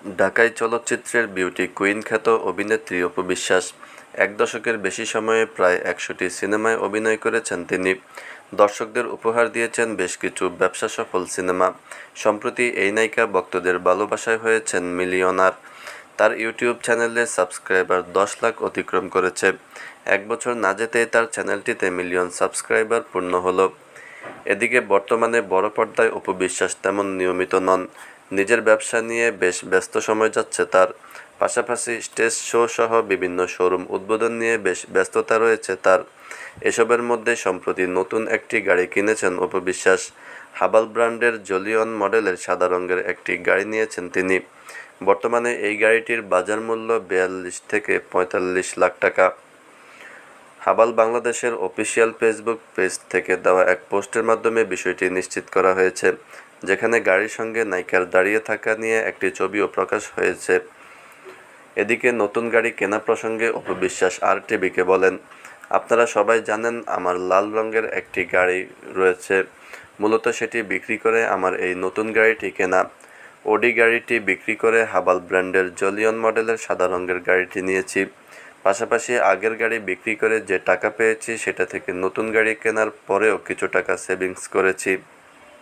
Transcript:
ঢাকাই চলচ্চিত্রের beauty queen খ্যাত অভিনেত্রী অপু বিশ্বাস। এক দশকের বেশি সময়ে প্রায় একশোটি সিনেমায় অভিনয় করেছেন তিনি। দর্শকদের উপহার দিয়েছেন বেশ কিছু ব্যবসা সফল সিনেমা। সম্প্রতি এই নায়িকা ভক্তদের ভালোবাসায় হয়েছেন মিলিয়নার। তার ইউটিউব চ্যানেলে সাবস্ক্রাইবার দশ লাখ অতিক্রম করেছে। এক বছর না যেতেই তার চ্যানেলটিতে মিলিয়ন সাবস্ক্রাইবার পূর্ণ হলো। এদিকে বর্তমানে বড় পর্দায় অপু বিশ্বাস তেমন নিয়মিত নন। নিজের ব্যবসা নিয়ে বেশ ব্যস্ত সময় যাচ্ছে, তার পাশাপাশি স্টেজ শো সহ বিভিন্ন শোরুম উদ্বোধন নিয়ে বেশ ব্যস্ততা রয়েছে, তার এসবের মধ্যে সম্প্রতি নতুন একটি গাড়ি কিনেছেন অপু বিশ্বাস হাবাল ব্র্যান্ডের জলিয়ন মডেলের সাদা রঙের একটি গাড়ি নিয়েছেন তিনি। বর্তমানে এই গাড়িটির বাজার মূল্য বিয়াল্লিশ থেকে পঁয়তাল্লিশ লাখ টাকা। হাবাল বাংলাদেশের অফিসিয়াল ফেসবুক পেজ থেকে দেওয়া এক পোস্টের মাধ্যমে বিষয়টি নিশ্চিত করা হয়েছে। যেখানে গাড়ির সঙ্গে নায়িকার দাঁড়িয়ে থাকা নিয়ে একটি ছবিও প্রকাশ হয়েছে। এদিকে নতুন গাড়ি কেনা প্রসঙ্গে অপু বিশ্বাস আর টিভিকে বলেন, আপনারা সবাই জানেন আমার লাল রঙের একটি গাড়ি রয়েছে। মূলত সেটি বিক্রি করে আমার এই নতুন গাড়িটি কেনা। ওডি গাড়িটি বিক্রি করে হাবাল ব্র্যান্ডের জলিয়ন মডেলের সাদা রঙের গাড়িটি নিয়েছি। পাশাপাশি আগের গাড়ি বিক্রি করে যে টাকা পেয়েছি, সেটা থেকে নতুন গাড়ি কেনার পরেও কিছু টাকা সেভিংস করেছি।